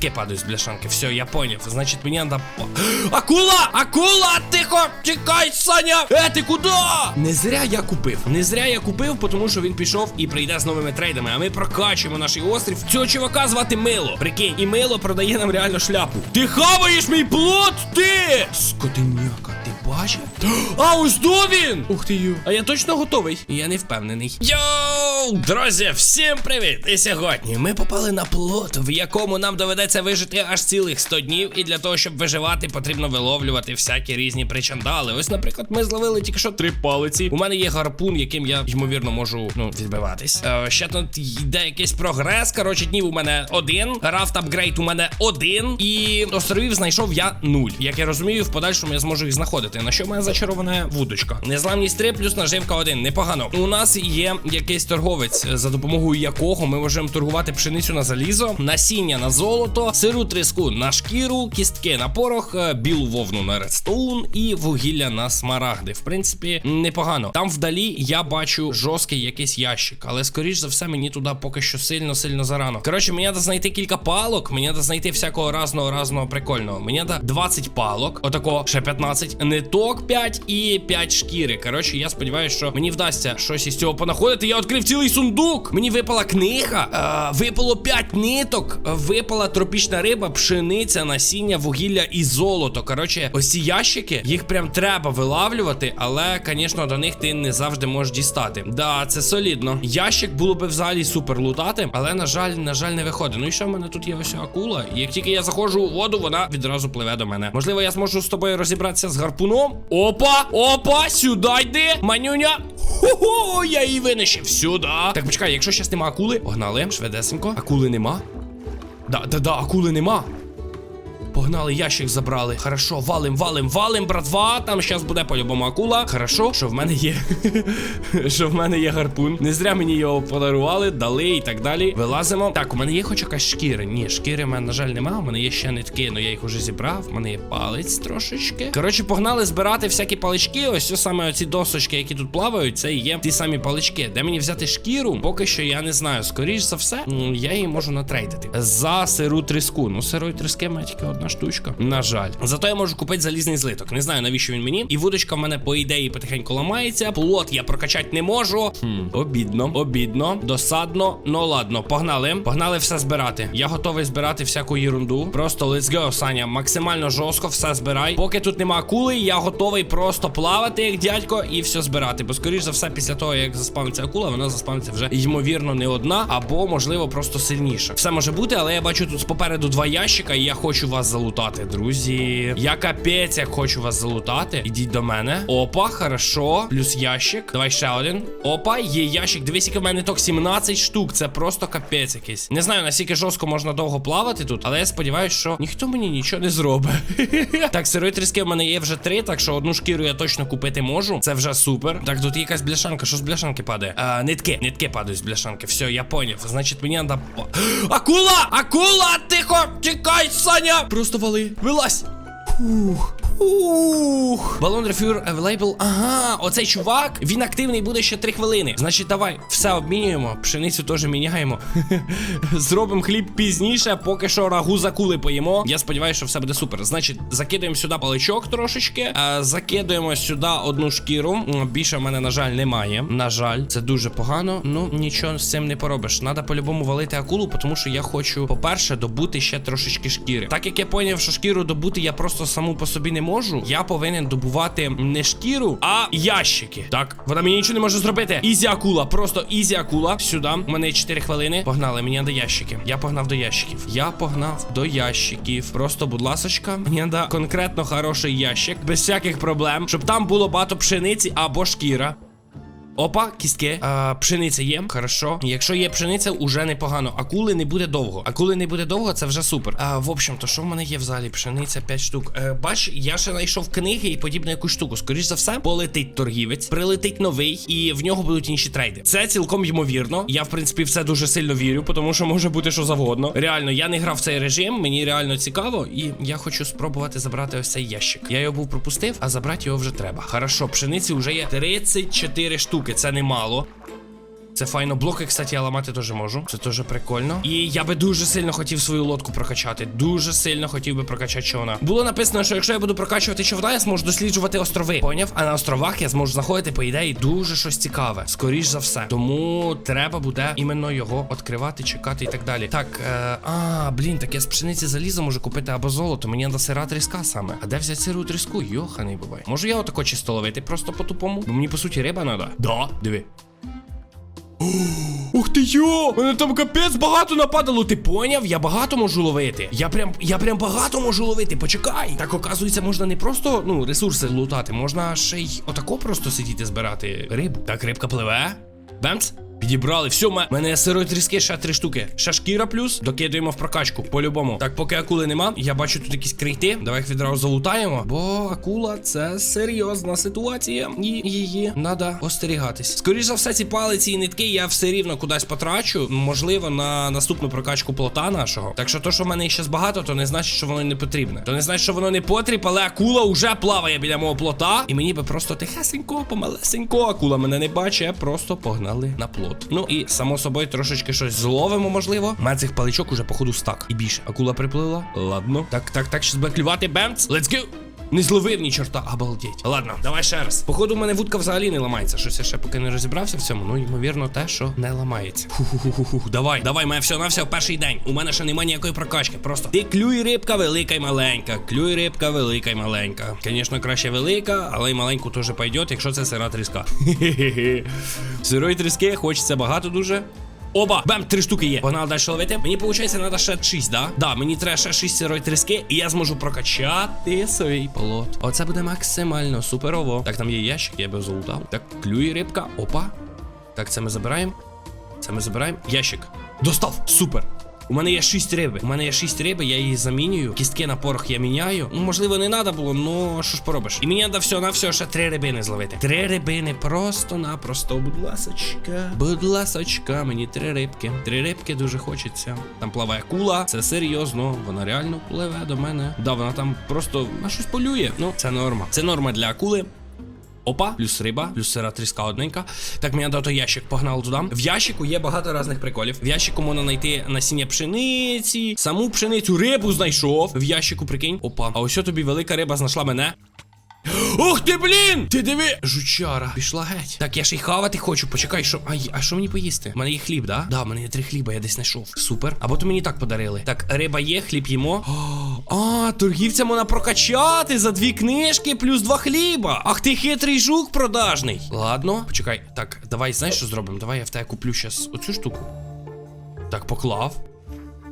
нитки падають з бляшанки. Все, я поняв. Значить, мені надо... Акула! Акула! Тихо! Тікай, Саня! Е, ти куди? Не зря я купив. Не зря я купив, тому що він пішов і прийде з новими трейдами. А ми прокачуємо наш острів. Цього чувака звати Мило. Прикинь, і Мило продає нам реально шляпу. Ти хаваєш мій плод, ти! Скотиняка, ти бачив? А ось до він! Ух ти ю. А я точно готовий. Я не впевнений. Йоу, друзі, всім привіт! І сьогодні ми попали на плот, в якому нам доведеться вижити аж цілих 100 днів. І для того, щоб виживати, потрібно виловлювати всякі різні причандали. Ось, наприклад, ми зловили тільки що три палиці. У мене є гарпун, яким я ймовірно можу ну відбиватись. Е, ще тут йде якийсь прогрес. Коротше, днів у мене один. Рафт апгрейд у мене один. І островів знайшов я нуль. Як я розумію, в подальшому я зможу їх знаходити. На що мене зачарована вудочка? Незламність 3 плюс наживка 1. Непогано. У нас є якийсь торговець, за допомогою якого ми можемо торгувати пшеницю на залізо, насіння на золото, сиру тріску на шкіру, кістки на порох, е, білу вовну на редстоун і вугілля на смарагди. В принципі, непогано. Там вдалі я бачу жорсткий якийсь ящик, але скоріш за все мені туди поки що сильно сильно зарано. Коротше, мені треба знайти кілька палок, мені треба знайти всякого разного разного прикольного. Мені треба 20 палок, отако ще 15, ниток 5 і 5 шкіри. Коротше, я сподіваюся, що мені вдасться щось із цього понаходити. Я відкрив цілий сундук. Мені випала книга, е, випало 5 ниток, випала тропічна риба, пшениця, насіння, вугілля і золото. Коротше, ось ці ящики, їх прям треба вилавлювати, але, звісно, до них ти не завжди можеш дістати. Да, це солідно. Ящик було би взагалі супер лутати, але на жаль, на жаль, не виходить. Ну і що в мене тут є ось акула. Як тільки я заходжу у воду, вона відразу пливе до мене. Можливо, я зможу з тобою розібратися з гарпуном. Опа, опа, сюди йди, манюня. Хо-хо, я її винищив. Сюди. Так, почекай, якщо щас нема акули, погнали, швидесенько. Акули нема. Да, да, да, акули нема. Погнали, ящик забрали. Хорошо, валим, валим, валим, братва. Там зараз буде по-любому акула. Хорошо, що в мене є. що в мене є гарпун. Не зря мені його подарували, дали і так далі. Вилазимо. Так, у мене є хоч якась шкіра. Ні, шкіри в мене, на жаль, нема. У мене є ще нитки, але я їх уже зібрав. У мене є палець трошечки. Коротше, погнали збирати всякі палички. Ось саме оці досочки, які тут плавають, це є ті самі палички. Де мені взяти шкіру? Поки що я не знаю. Скоріш за все, я її можу натрейдити. За сиру тріску. Ну, сирої тріски тільки одна штучка. На жаль. Зато я можу купити залізний злиток. Не знаю, навіщо він мені. І вудочка в мене, по ідеї, потихеньку ламається. Плот я прокачати не можу. Хм, обідно, обідно, досадно. Ну ладно, погнали. Погнали все збирати. Я готовий збирати всяку ерунду. Просто let's go, Саня. Максимально жорстко все збирай. Поки тут нема акули, я готовий просто плавати, як дядько, і все збирати. Бо, скоріш за все, після того, як заспавниться акула, вона заспавниться вже ймовірно не одна, або, можливо, просто сильніша. Все може бути, але я бачу тут попереду два ящика, і я хочу вас залутати, друзі. Я капець, як хочу вас залутати. Ідіть до мене. Опа, хорошо. Плюс ящик. Давай ще один. Опа, є ящик. Дивись, який в мене ток 17 штук. Це просто капець якийсь. Не знаю, наскільки жорстко можна довго плавати тут, але я сподіваюся, що ніхто мені нічого не зробить. так, сирої тріски в мене є вже три, так що одну шкіру я точно купити можу. Це вже супер. Так, тут є якась бляшанка. Що з бляшанки падає? А, нитки, нитки падають з бляшанки. Все, я поняв. Значить, мені треба. Акула! Акула! Тихо! Тікай, Саня! Просто вали. Вилазь! Фух. Ух. Балон рефюр available. Ага, оцей чувак, він активний буде ще 3 хвилини. Значить, давай все обмінюємо. Пшеницю теж міняємо. Зробимо хліб пізніше, поки що рагу за кули поїмо. Я сподіваюся, що все буде супер. Значить, закидуємо сюди паличок трошечки. Е, закидуємо сюди одну шкіру. Більше в мене, на жаль, немає. На жаль, це дуже погано. Ну, нічого з цим не поробиш. Надо по-любому валити акулу, тому що я хочу, по-перше, добути ще трошечки шкіри. Так як я поняв, що шкіру добути я просто саму по собі не можу. Я повинен добувати не шкіру, а ящики. Так, вона мені нічого не може зробити. Ізі просто ізі акула. Сюди. У мене є 4 хвилини. Погнали, мені до ящиків. Я погнав до ящиків. Я погнав до ящиків. Просто, будь ласочка, мені треба конкретно хороший ящик, без всяких проблем, щоб там було багато пшениці або шкіра. Опа, кістки. А, пшениця є. Хорошо. Якщо є пшениця, уже непогано. Акули не буде довго. Акули не буде довго, це вже супер. А, в общем, то що в мене є в залі? Пшениця 5 штук. Е, бач, я ще знайшов книги і подібну якусь штуку. Скоріш за все, полетить торгівець, прилетить новий, і в нього будуть інші трейди. Це цілком ймовірно. Я, в принципі, в це дуже сильно вірю, тому що може бути що завгодно. Реально, я не грав в цей режим, мені реально цікаво, і я хочу спробувати забрати ось цей ящик. Я його був пропустив, а забрати його вже треба. Хорошо, пшениці вже є 34 штуки. Це немало. Це файно. Блоки, кстати, я ламати теж можу. Це теж прикольно. І я би дуже сильно хотів свою лодку прокачати. Дуже сильно хотів би прокачати човна. Було написано, що якщо я буду прокачувати човна, я зможу досліджувати острови. Поняв? А на островах я зможу знаходити, по ідеї, дуже щось цікаве. Скоріш за все. Тому треба буде іменно його відкривати, чекати і так далі. Так, е, а, блін, так я з пшениці залізо можу купити або золото. Мені треба сира тріска саме. А де взяти сиру тріску? Йоханий бувай. Можу я отако чисто ловити просто по-тупому? Бо мені по суті риба треба. Да, диви. Ух ти йо! Мене там капець багато нападало. Ти поняв? Я багато можу ловити. Я прям я прям багато можу ловити. Почекай. Так оказується, можна не просто ну ресурси лутати, можна ще й отако просто сидіти збирати рибу. Так, рибка пливе. Бемц. Підібрали, все, в мене сирої тріски ще три штуки. Ще шкіра плюс, докидуємо в прокачку, по-любому. Так, поки акули нема, я бачу тут якісь крейти. Давай їх відразу залутаємо. Бо акула це серйозна ситуація. І її треба остерігатись. Скоріше за все, ці палиці і нитки я все рівно кудись потрачу. Можливо, на наступну прокачку плота нашого. Так що то, що в мене ще багато, то не значить, що воно не потрібне. То не значить, що воно не потріб, але акула вже плаває біля мого плота. І мені би просто тихесенько, помалесенько. Акула мене не бачить, просто погнали на плот. Ну і само собою трошечки щось зловимо, можливо. У цих паличок уже походу стак. І більше. Акула приплила. Ладно. Так, так, так, щось буде клювати бемц. Let's go! Не зловив ні чорта, обалдеть. Ладно, давай ще раз. Походу, у мене вудка взагалі не ламається. Щось я ще поки не розібрався в цьому. Ну, ймовірно, те, що не ламається. Фу-ху-ху-ху. Давай, давай, мене все на все перший день. У мене ще немає ніякої прокачки. Просто ти клюй рибка велика й маленька. Клюй рибка велика й маленька. Звісно, краще велика, але й маленьку теж пойдет, якщо це сира тріска. Сирої тріски хочеться багато дуже. Оба, бем, три штуки є. Погнали далі ловити. Мені виходить, треба ще 6, да? Да, мені треба ще 6 сирої тріски, і я зможу прокачати свій полот. Оце буде максимально суперово. Так, там є ящик, я би залутав. Так, клює рибка. Опа. Так, це ми забираємо. Це ми забираємо. Ящик. Достав! Супер! У мене є 6 риби. У мене є 6 риби, я її замінюю. Кістки на порох я міняю. Ну, можливо, не треба було, ну що ж поробиш. І мені треба все на все ще три рибини зловити. Три рибини просто-напросто. Будь ласочка. Будь ласочка, мені три рибки. Три рибки дуже хочеться. Там плаває кула. Це серйозно. Вона реально пливе до мене. Да, вона там просто на щось полює. Ну, це норма. Це норма для акули. Опа, плюс риба, плюс сира тріска одненька. Так, мене дато ящик погнали туди. В ящику є багато різних приколів. В ящику можна знайти насіння пшениці, саму пшеницю, рибу знайшов. В ящику, прикинь. Опа. А ось тобі велика риба знайшла мене. Ух ти, блін! Ти диви! Жучара, пішла геть. Так, я ще й хавати хочу. Почекай, що. А, а що мені поїсти? У мене є хліб, да? Да, в мене є три хліба, я десь знайшов. Супер. Або то мені так подарили. Так, риба є, хліб їмо. А, торгівця можна прокачати за дві книжки плюс два хліба. Ах ти хитрий жук продажний. Ладно, почекай. Так, давай, знаєш, що зробимо? Давай я в тебе куплю щас оцю штуку. Так, поклав.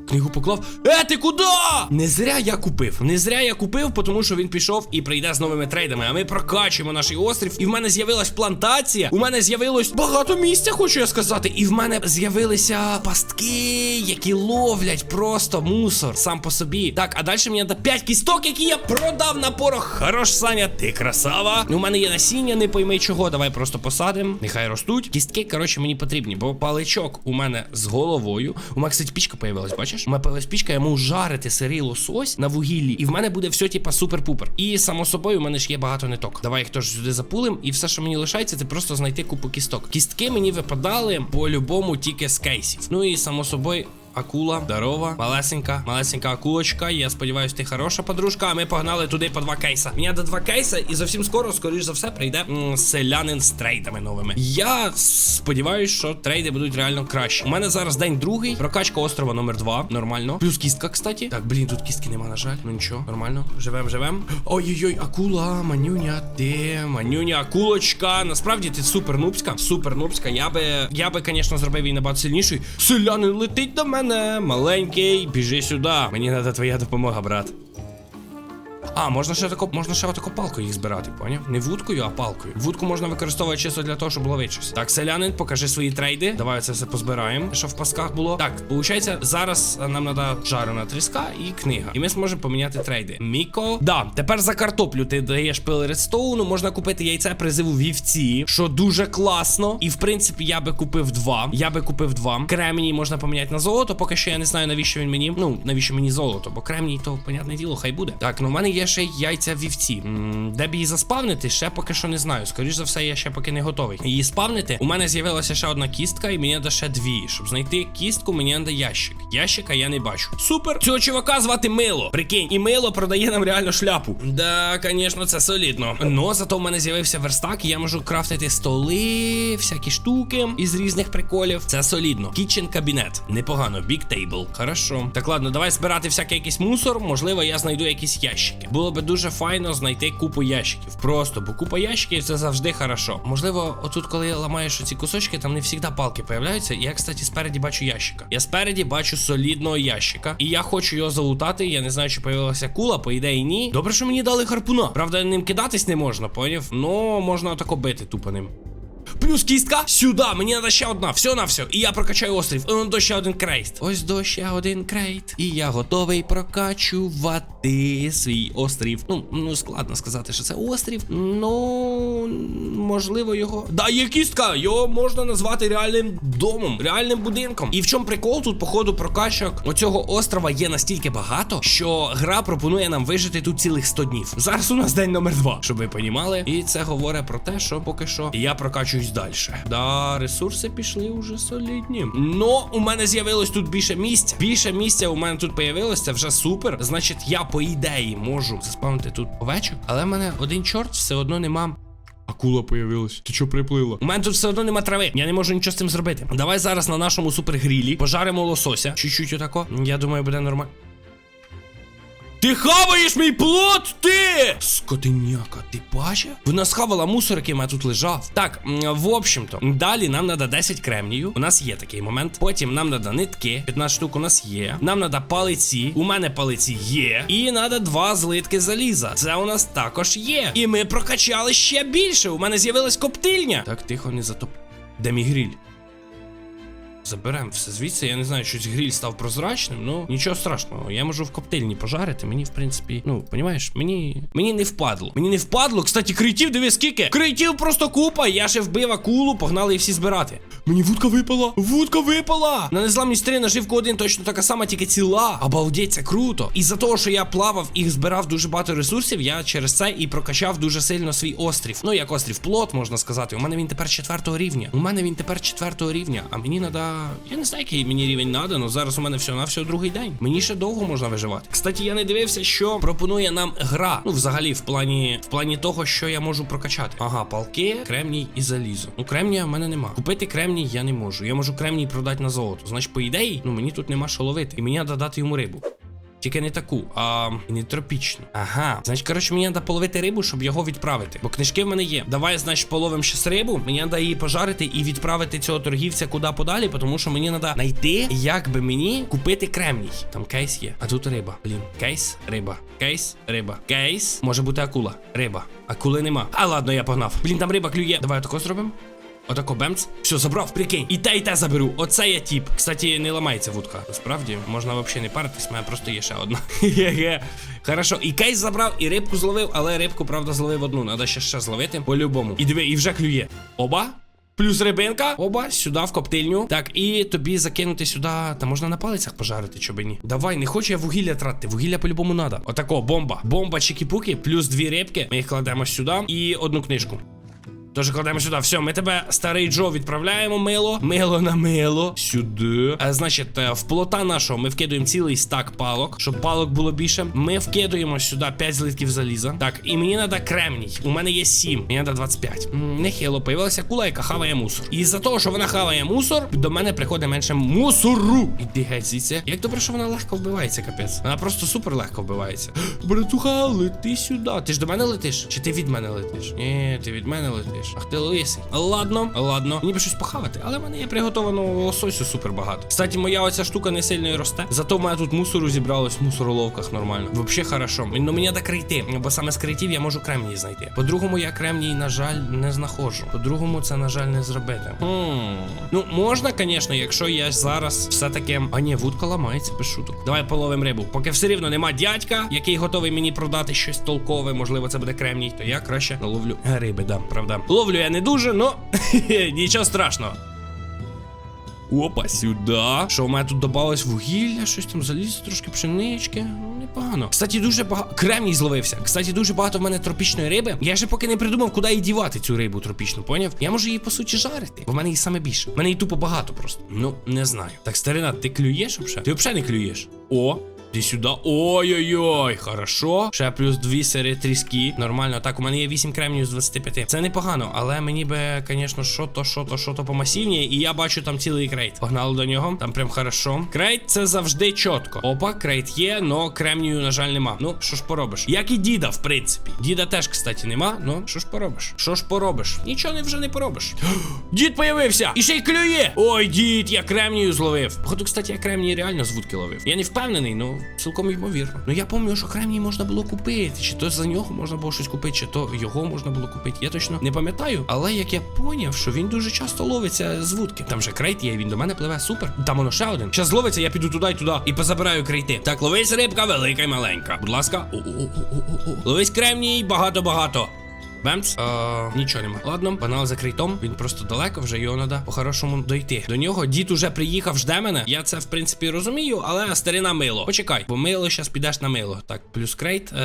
Книгу поклав. Е, ти куди? Не зря я купив. Не зря я купив, тому що він пішов і прийде з новими трейдами. А ми прокачуємо наш острів. І в мене з'явилась плантація. У мене з'явилось багато місця, хочу я сказати. І в мене з'явилися пастки, які ловлять просто мусор сам по собі. Так, а далі мені треба 5 кісток, які я продав на порох. Хорош, Саня, ти красава. У мене є насіння, не пойми чого. Давай просто посадимо. Нехай ростуть. Кістки, коротше, мені потрібні, бо паличок у мене з головою. У мене, кстати, пічка появилась, бачиш? У мене появилась пічка, я можу жарити сирий лосось на вугіллі, і в мене буде все, типа, супер-пупер. І само собою, у мене ж є багато ниток. Давай їх теж сюди запулим, і все, що мені лишається, це просто знайти купу кісток. Кістки мені випадали по-любому тільки з кейсів. Ну і само собою. Акула, здорова, малесенька, малесенька акулочка. Я сподіваюся, ти хороша подружка. А ми погнали туди по два кейса. Мені до два кейса, і зовсім скоро, скоріш за все, прийде м, селянин з трейдами новими. Я сподіваюся, що трейди будуть реально кращі. У мене зараз день другий. Прокачка острова номер два. Нормально. Плюс кістка, кстати. Так, блін, тут кістки нема, на жаль. Ну нічого, нормально. Живем, живем. Ой-ой-ой, акула, манюня, ти, манюня, акулочка. Насправді ти супер нубська. Супер нубська. Я би, я би, звісно, зробив її набагато сильнішою. Селянин летить до мене. Маленький, біжи сюди. Мені треба твоя допомога, брат. А, можна ще тако, можна ще отако палкою їх збирати, поняв? Не вудкою, а палкою. Вудку можна використовувати чисто для того, щоб ловити щось. Так, селянин, покажи свої трейди. Давай це все позбираємо, що в пасках було. Так, виходить, зараз нам треба жарена тріска і книга. І ми зможемо поміняти трейди. Міко. Да, тепер за картоплю ти даєш пил редстоуну, можна купити яйце призиву вівці, що дуже класно. І в принципі я би купив два. Я би купив два. Кремній можна поміняти на золото. Поки що я не знаю, навіщо він мені. Ну, навіщо мені золото, бо кремній, то, понятне діло, хай буде. Так, ну в мене є є ще яйця вівці. Де б її заспавнити, ще поки що не знаю. Скоріш за все, я ще поки не готовий. Її спавнити. У мене з'явилася ще одна кістка, і мені треба ще дві. Щоб знайти кістку, мені треба ящик. Ящика я не бачу. Супер! Цього чувака звати Мило. Прикинь, і Мило продає нам реально шляпу. Да, звісно, це солідно. Но зато в мене з'явився верстак, і я можу крафтити столи, всякі штуки із різних приколів. Це солідно. Kitchen кабінет. Непогано. Big table. Хорошо. Так ладно, давай збирати всякий якийсь мусор. Можливо, я знайду якісь ящики. Було би дуже файно знайти купу ящиків. Просто, бо купа ящиків це завжди хорошо. Можливо, отут, коли ламаєш оці кусочки, там не завжди палки появляються. Я, кстати, спереді бачу ящика. Я спереді бачу солідного ящика. І я хочу його залутати. Я не знаю, чи появилася кула, по ідеї ні. Добре, що мені дали харпуна. Правда, ним кидатись не можна, поняв? Ну, можна отако бити тупо ним. Плюс кістка сюди, мені треба ще одна, все на все. І я прокачаю острів. І он до ще один крейт. Ось до ще один крейт. І я готовий прокачувати свій острів. Ну, ну складно сказати, що це острів. Ну можливо, його. Да, є кістка! Його можна назвати реальним домом, реальним будинком. І в чому прикол тут, походу, прокачок оцього острова є настільки багато, що гра пропонує нам вижити тут цілих 100 днів. Зараз у нас день номер 2, щоб ви понімали. І це говорить про те, що поки що я прокачуюсь далі. Да, ресурси пішли уже солідні. Но у мене з'явилось тут більше місця. Більше місця у мене тут появилось, це вже супер. Значить, я по ідеї можу заспавнити тут овечок, але в мене один чорт все одно нема. Акула появилась. Ти що приплила? У мене тут все одно нема трави. Я не можу нічого з цим зробити. Давай зараз на нашому супергрілі пожаримо лосося. Чуть-чуть отако. Я думаю, буде нормально. Ти хаваєш мій плод, ти! Скотиняка, ти бачив? Вона схавала мусор, в мене тут лежав. Так, в общем-то, далі нам треба 10 кремнію. У нас є такий момент. Потім нам треба нитки. 15 штук у нас є. Нам треба палиці. У мене палиці є. І треба два злитки заліза. Це у нас також є. І ми прокачали ще більше. У мене з'явилась коптильня. Так, тихо, не затоп. Де мій гріль? Заберемо все звідси. Я не знаю, щось гріль став прозрачним. Ну нічого страшного. Я можу в коптильні пожарити. Мені, в принципі, ну, понімаєш, мені мені не впадло. Мені не впадло. Кстати, креатив, диви, скільки. Креатив просто купа. Я ще вбив акулу, погнали їх всі збирати. Мені вудка випала. Вудка випала. На незламність 3 наживку один точно така сама, тільки ціла. Обалдеть, це круто. І за того, що я плавав і збирав дуже багато ресурсів, я через це і прокачав дуже сильно свій острів. Ну, як острів плот, можна сказати. У мене він тепер четвертого рівня. У мене він тепер четвертого рівня, а мені треба. Я не знаю, який мені рівень надо, але зараз у мене все на все другий день. Мені ще довго можна виживати. Кстати, я не дивився, що пропонує нам гра. Ну, взагалі, в плані в плані того, що я можу прокачати. Ага, палки, кремній і залізо. Ну, кремнія в мене нема. Купити кремній я не можу. Я можу кремній продати на золото. Значить, по ідеї, ну мені тут нема що ловити. І мені треба дати йому рибу. Тільки не таку, а не тропічну. Ага. Значить, коротше, мені треба половити рибу, щоб його відправити. Бо книжки в мене є. Давай, значить, половимо щас рибу. Мені треба її пожарити і відправити цього торгівця куди подалі, тому що мені треба знайти, як би мені купити кремній. Там кейс є. А тут риба. Блін. Кейс, риба. Кейс, риба. Кейс. Може бути акула. Риба. Акули нема. А ладно, я погнав. Блін, там риба клює. Давай отако зробимо. Отако бемц. Все, забрав, прикинь. І те, і те заберу. Оце я тіп. Кстати, не ламається вудка. Насправді, можна взагалі не паритись, в мене просто є ще одна. Хе-хе. Хорошо, і кейс забрав, і рибку зловив, але рибку, правда, зловив одну. Надо ще ще зловити. По-любому. І диви, і вже клює. Оба. Плюс рибинка. Оба, сюди в коптильню. Так, і тобі закинути сюди. Та можна на палицях пожарити, чоби ні. Давай, не хочу я вугілля тратити. Вугілля по-любому надо. Отако, бомба. Бомба чики-пуки, плюс дві рибки. Ми їх кладемо сюди. І одну книжку. Тож кладемо сюди. Все, ми тебе, старий Джо, відправляємо мило. Мило на мило. Сюди. А, значить, е, в плота нашого ми вкидуємо цілий стак палок, щоб палок було більше. Ми вкидуємо сюди 5 злитків заліза. Так, і мені треба кремній. У мене є 7. Мені треба 25. М, Нехило, появилася кула, яка хаває мусор. І за того, що вона хаває мусор, до мене приходить менше мусору. Іди геть звідси. Як добре, що вона легко вбивається, капець. Вона просто супер легко вбивається. Братуха, лети сюди. Ти ж до мене летиш? Чи ти від мене летиш? Ні, ти від мене летиш. Ах ти лисий. Ладно, ладно. Мені би щось похавати, але в мене є приготованого лососю супер багато. Кстати, моя оця штука не сильно і росте. Зато в мене тут мусору зібралось в мусороловках нормально. Вообще хорошо. Ну мені треба крейти, бо саме з крейтів я можу кремній знайти. По-другому, я кремній, на жаль, не знаходжу. По-другому, це, на жаль, не зробити. Хм. Ну, можна, звісно, якщо я зараз все-таки. А ні, вудка ламається без шуток. Давай половим рибу. Поки все рівно нема дядька, який готовий мені продати щось толкове, можливо, це буде кремній, то я краще наловлю риби, да, правда. Ловлю я не дуже, но нічого страшного. Опа, сюди. Що в мене тут додалось вугілля, щось там заліз, трошки пшенички. Ну, непогано. Кстати, дуже багато. Кремній зловився. Кстати, дуже багато в мене тропічної риби. Я ще поки не придумав, куди її дівати цю рибу тропічну, поняв? Я можу її по суті жарити. Бо в мене її саме більше. В мене її тупо багато просто. Ну, не знаю. Так, старина, ти клюєш взагалі? Ти взагалі не клюєш. О, Іди сюди. Ой-ой-ой, хорошо. Ще плюс дві сири тріски. Нормально. Так, у мене є 8 кремнів з 25. Це непогано, але мені би, звісно, що то, що то, що то помасивніє. І я бачу там цілий крейт. Погнали до нього. Там прям хорошо. Крейт це завжди чітко. Опа, крейт є, но кремнію, на жаль, нема. Ну, що ж поробиш? Як і діда, в принципі. Діда теж, кстати, нема. Ну, що ж поробиш? Що ж поробиш? Нічого не вже не поробиш. Дід появився! І ще й клює! Ой, дід, я кремнію зловив. Походу, кстати, я кремнії реально з ловив. Я не впевнений, ну цілком ймовірно. Ну я пам'ятаю, що кремній можна було купити. Чи то за нього можна було щось купити, чи то його можна було купити. Я точно не пам'ятаю. Але як я поняв, що він дуже часто ловиться з вудки. Там же крейт є, він до мене пливе. Супер. Там воно ще один. Щас зловиться, я піду туди і туди і позабираю крейти. Так, ловись рибка, велика й маленька. Будь ласка. О-о-о-о-о-о. Ловись кремній, багато-багато. Бемц, е, нічого нема. Ладно, банал закритом. Він просто далеко вже його треба по-хорошому дойти. До нього дід уже приїхав, жде мене. Я це в принципі розумію, але старина мило. Почекай, бо мило зараз підеш на мило. Так, плюс крейт. Е,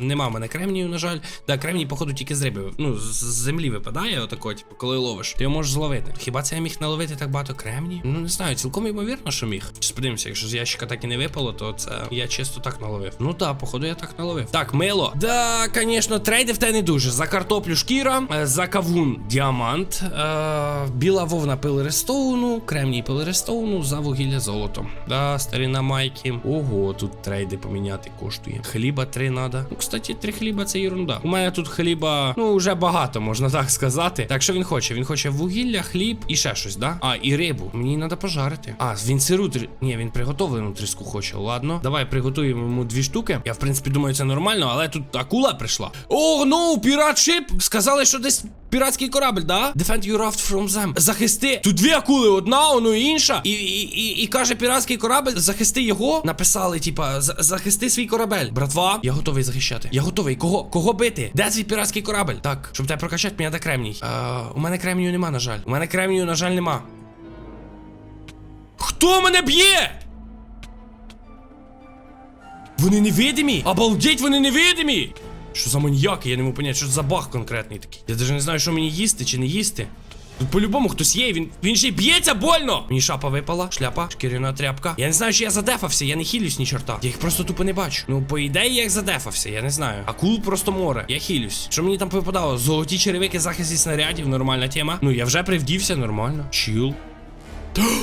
нема в мене кремнію, на жаль. Да, кремній, походу, тільки з риби. Ну, з землі випадає, отако, типу, коли ловиш. Ти його можеш зловити. Хіба це я міг наловити так багато кремнії? Ну не знаю, цілком ймовірно, що міг. Чи подивимося, якщо з ящика так і не випало, то це я чисто так наловив. Ну так, походу, я так наловив. Так, мило. Да, звісно, трейди те не дуже. За картоплю шкіра, е, за кавун діамант, е, біла вовна пил рестоуну, кремній пил рестоуну, за вугілля золото. Да, старина майки. Ого, тут трейди поміняти коштує. Хліба три надо. Ну, кстати, три хліба це ерунда. У мене тут хліба, ну, вже багато, можна так сказати. Так, що він хоче? Він хоче вугілля, хліб і ще щось, да? А, і рибу. Мені треба пожарити. А, він сиру трі- Ні, він приготовлену тріску хоче. Ладно. Давай приготуємо йому дві штуки. Я, в принципі, думаю, це нормально, але тут акула прийшла. О, ну, пірат шип! Сказали, що десь піратський корабль, да? Defend your raft from them. Захисти. Тут дві акули, одна, воно інша. І, і, і, і каже піратський корабль, захисти його. Написали, типа, захисти свій корабель. Братва, я готовий захищати. Я готовий. Кого? Кого бити? Де свій піратський корабель? Так, щоб тебе прокачати, мені треба кремній. Е, у мене кремнію нема, на жаль. У мене кремнію, на жаль, нема. Хто мене б'є? Вони невидимі? Обалдеть, вони невидимі! Що за маньяки, я не можу поняти, що це за баг конкретний такий. Я навіть не знаю, що мені їсти чи не їсти. Тут по-любому хтось є, він, він ще й б'ється больно! Мені шапа випала, шляпа, шкіряна тряпка. Я не знаю, чи я задефався, я не хілюсь ні чорта. Я їх просто тупо не бачу. Ну, по ідеї, я їх задефався, я не знаю. Акул просто море. Я хілюсь. Що мені там випадало? Золоті черевики, захист снарядів, нормальна тема. Ну, я вже привдівся, нормально. Чіл.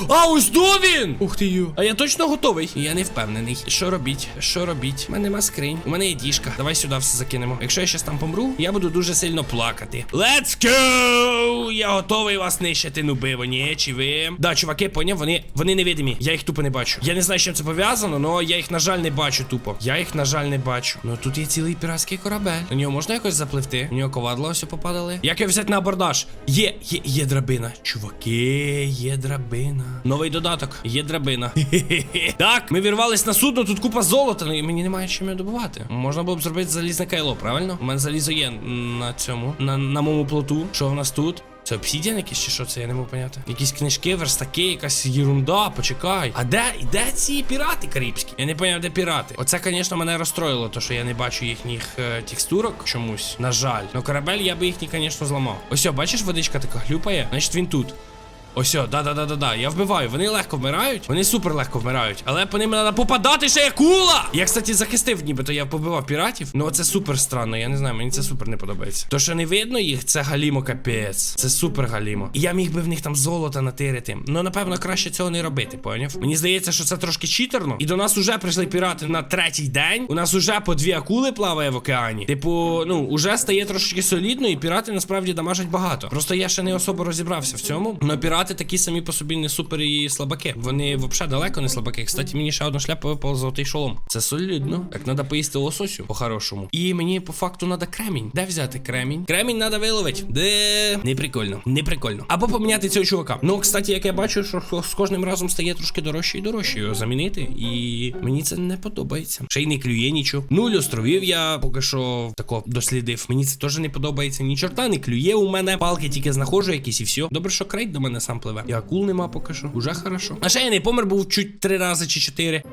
А, ось до він! Ух ти ю. А я точно готовий. Я не впевнений. Що робіть? Що робіть? У мене нема скринь. У мене є діжка. Давай сюди все закинемо. Якщо я щас там помру, я буду дуже сильно плакати. Let's go! Я готовий вас нищити, нуби, вони чи ви. Да, чуваки, поняв, вони, вони невидимі. Я їх тупо не бачу. Я не знаю, з чим це пов'язано, але я їх, на жаль, не бачу тупо. Я їх, на жаль, не бачу. Ну тут є цілий піратський корабель. На нього можна якось запливти? У нього ковадла ось попадали. Як його взяти на абордаж? Є, є, є драбина. Чуваки, є драбина. Новий додаток, є драбина. Так, ми вірвались на судно, тут купа золота, і мені немає чим його добувати. Можна було б зробити залізне кайло, правильно? У мене залізо є на цьому, на, на моєму плоту. Що в нас тут? Це обсідіан якийсь чи що це, я не можу поняти. Якісь книжки, верстаки, якась єрунда, почекай. А де, де ці пірати карибські? Я не поняв, де пірати. Оце, звісно, мене розстроїло, то що я не бачу їхніх е, текстурок чомусь. На жаль. Ну корабель я би їхній, звісно, зламав. Ось, бачиш, водичка така хлюпає, значить він тут. Ось, да-да-да-да-да. Я вбиваю. Вони легко вмирають. Вони супер легко вмирають. Але по ним треба попадати ще як кула! Я, кстати, захистив, нібито я побивав піратів. Ну це супер странно. Я не знаю, мені це супер не подобається. То, що не видно їх, це галімо капець. Це супер галімо. І я міг би в них там золото натирити. Ну, напевно, краще цього не робити, поняв? Мені здається, що це трошки читерно. І до нас уже прийшли пірати на третій день. У нас уже по дві акули плаває в океані. Типу, ну, уже стає трошечки солідно, і пірати насправді дамажать багато. Просто я ще не особо розібрався в цьому. Но пірати такі самі по собі не супер і слабаки. Вони взагалі далеко не слабаки. Кстати, мені ще одна шляпа випала золотий шолом. Це солідно. Так, треба поїсти лососю по-хорошому. І мені по факту треба кремінь. Де взяти кремінь? Кремінь треба виловити. Де не прикольно, не. Або поміняти цього чувака. Ну, кстати, як я бачу, що з кожним разом стає трошки дорожче і дорожче його замінити. І мені це не подобається. Ще й не клює нічого. Нуль островів я поки що тако дослідив. Мені це теж не подобається. Ні чорта не клює у мене. Палки тільки знаходжу якісь і все. Добре, що крейт до мене сам пливе. І акул нема поки що. Уже хорошо. А ще я не помер був чуть три рази чи чотири.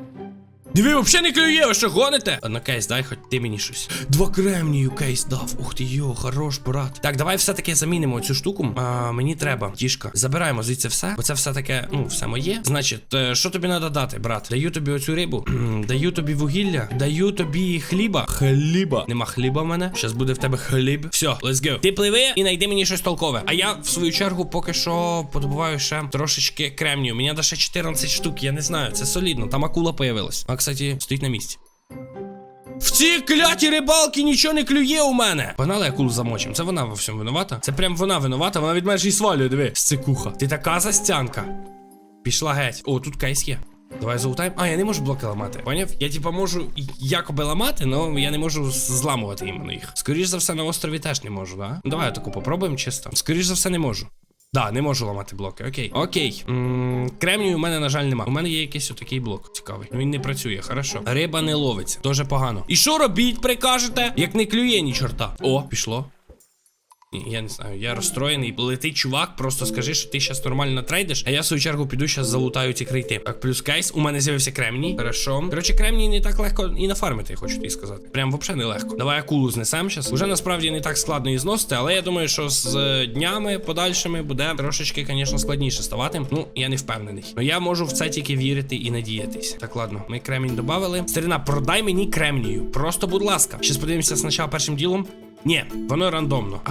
Диви, взагалі не клює, ви що гоните? А на кейс, дай хоч ти мені щось. Два кремнію кейс дав. Ух ти йо, хорош, брат. Так, давай все-таки замінимо цю штуку. А, мені треба. Тішка. Забираємо звідси все. Бо це все таке, ну, все моє. Значить, е, що тобі треба дати, брат? Даю тобі оцю рибу, даю тобі вугілля, даю тобі хліба. Хліба. Нема хліба в мене. Щас буде в тебе хліб. Все, let's go. Ти пливи і знайди мені щось толкове. А я в свою чергу поки що подобуваю ще трошечки кремнію. Мені ще 14 штук, я не знаю. Це солідно. Там акула появилась. Кстати, стоїть на місці. В цій кляті рибалки нічого не клює у мене. Погнали акулу замочим. Це вона во всьому винувата. Це прям вона винувата, вона від мене ж і свалює, диви. Сцикуха. Ти така застянка. Пішла геть. О, тут кейс є. Давай залутаємо. А, я не можу блоки ламати. Поняв? Я типа можу якоби ламати, але я не можу зламувати іменно їх. Скоріш за все, на острові теж не можу, да? Давай таку попробуємо чисто. Скоріш за все, не можу. Да, не можу ламати блоки. Окей. Окей. м кремнію у мене, на жаль, нема. У мене є якийсь отакий блок. Цікавий. Він не працює, хорошо. Риба не ловиться. Дуже погано. І що робіть, прикажете? Як не клює ні чорта. О, пішло. Я не знаю, я розстроєний. Летить чувак, просто скажи, що ти зараз нормально трейдиш, а я в свою чергу піду зараз залутаю ці крейти. Так, плюс кейс, у мене з'явився кремній. Хорошо. Коротше, кремній не так легко і нафармити, хочу тобі сказати. Прям взагалі не легко. Давай акулу знесемо зараз. Уже насправді не так складно її зносити, але я думаю, що з е, днями подальшими буде трошечки, звісно, складніше ставати. Ну, я не впевнений. Ну я можу в це тільки вірити і надіятися. Так, ладно, ми кремінь додали. Старина, продай мені кремнію. Просто, будь ласка. Щас подивимося спочатку першим ділом. Ні, воно рандомно. А,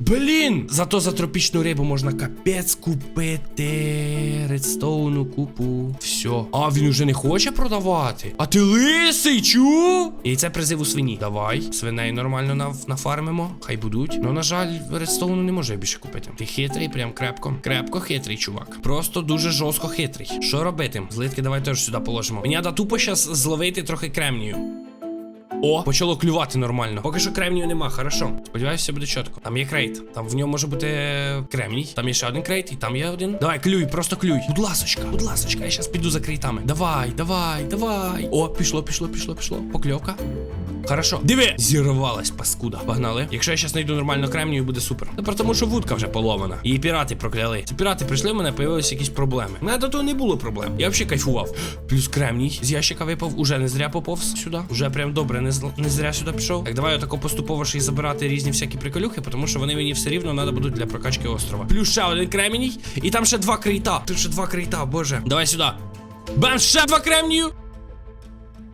блін! Зато за тропічну рибу можна капець купити. Редстоуну купу. Все. А він уже не хоче продавати. А ти лисий, чув? І це призив у свині. Давай. Свиней нормально нав- нафармимо. Хай будуть. Ну, на жаль, редстоуну не може більше купити. Ти хитрий, прям крепко. Крепко хитрий, чувак. Просто дуже жорстко хитрий. Що робити? Злитки давай теж сюди положимо. Мені треба тупо щас зловити трохи кремнію. О, почало клювати нормально. Поки що кремнію нема, хорошо. Сподіваюся, буде чітко. Там є крейт. Там в ньому може бути кремній. Там є ще один крейт, і там є один. Давай, клюй, просто клюй. Будь ласочка, будь ласочка, я зараз піду за крейтами. Давай, давай, давай. О, пішло, пішло, пішло, пішло. Покльовка. Хорошо. Диви! Зірвалась паскуда. Погнали. Якщо я зараз знайду нормально кремнію, буде супер. Ну, тому що вудка вже поломана. Її пірати прокляли. Ці пірати прийшли, в мене появилися якісь проблеми. Мене до того не було проблем. Я взагалі кайфував. Плюс кремній з ящика випав, уже не зря поповз сюди. Уже прям добре, не, не зря сюди пішов. Так, давай отако поступово ще й забирати різні всякі приколюхи, тому що вони мені все рівно треба будуть для прокачки острова. Плюс ще один кремній, і там ще два крейта. Тут ще два крейта, боже. Давай сюди. Бам, ще два кремнію.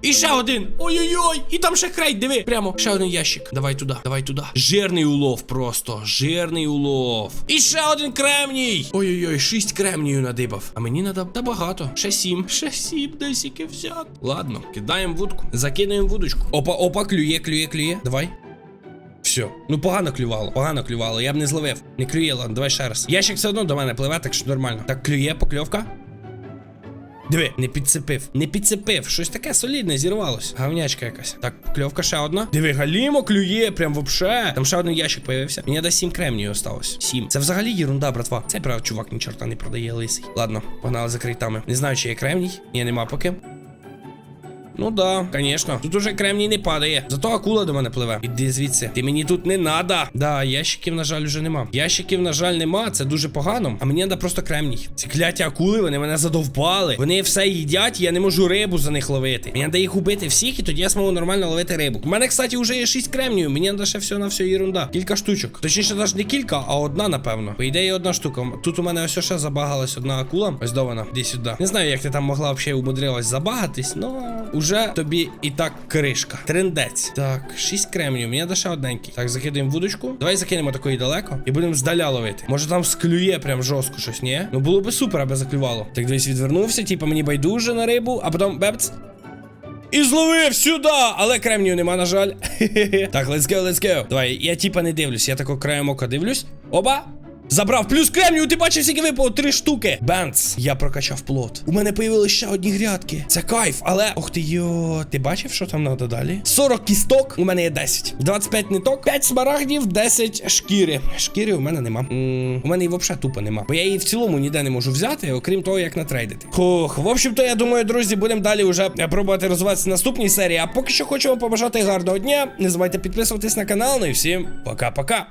І ще один. Ой-ой-ой. І там ще крейт, диви. Прямо ще один ящик. Давай туди, давай туди. Жирний улов просто. Жирний улов. І ще один кремній. Ой-ой-ой, шість кремнію надибав. А мені надо та багато. Ще сім. Ще сім, десь яке. Ладно, кидаємо вудку. Закидаємо вудочку. Опа, опа, клює, клює, клює. Давай. Все. Ну погано клювало, погано клювало. Я б не зловив. Не клює, ладно, давай ще раз. Ящик все одно до мене пливе, так що нормально. Так, клює, покльовка. Диви, не підцепив. Не підцепив. Щось таке солідне зірвалось. Гавнячка якась. Так, кльовка ще одна. Диви, галімо клює, прям вообще. Там ще один ящик появився. Мені десь 7 кремнію осталось. 7. Це взагалі єрунда, братва. Цей прав чувак ні чорта не продає лисий. Ладно, погнали за крейтами. Не знаю, чи є кремній. Ні, нема поки. Ну да, звісно. Тут уже кремній не падає. Зато акула до мене пливе. Іди звідси. Ти мені тут не надо. Да, ящиків, на жаль, вже нема. Ящиків, на жаль, нема. Це дуже погано. А мені треба просто кремній. Ці кляті акули, вони мене задовбали. Вони все їдять, і я не можу рибу за них ловити. Мені треба їх убити всіх, і тоді я зможу нормально ловити рибу. У мене, кстати, вже є 6 кремнію. Мені треба ще все на все ерунда. Кілька штучок. Точніше, навіть не кілька, а одна, напевно. По ідеї, одна штука. Тут у мене ось ще забагалась одна акула. Ось до вона. Іди сюди. Не знаю, як ти там могла взагалі умудрилась забагатись, но уже тобі і так кришка. Трендець. Так, 6 кремнів. Мені треба ще одненький. Так, закидаємо вудочку. Давай закинемо такої далеко і будемо здаля ловити. Може там склює прям жорстко щось, ні? Ну було би супер, аби заклювало. Так, десь відвернувся, типа мені байдуже на рибу, а потім бепц. І зловив сюди! Але кремнію нема, на жаль. так, let's go, let's go. Давай, я типа не дивлюсь, я тако краєм ока дивлюсь. Оба! Забрав плюс кремнію, ти бачив, скільки випало? Три штуки. Бенц, я прокачав плот. У мене появилися ще одні грядки. Це кайф, але. Ох ти йо, ти бачив, що там надо далі? 40 кісток, у мене є 10. 25 ниток, 5 смарагдів, 10 шкіри. Шкіри у мене нема. м у мене і взагалі тупо нема. Бо я її в цілому ніде не можу взяти, окрім того, як натрейдити. Хух, в общем-то, я думаю, друзі, будемо далі вже пробувати розвиватися в наступній серії. А поки що хочу вам побажати гарного дня. Не забувайте підписуватись на канал. Ну і всім пока-пока.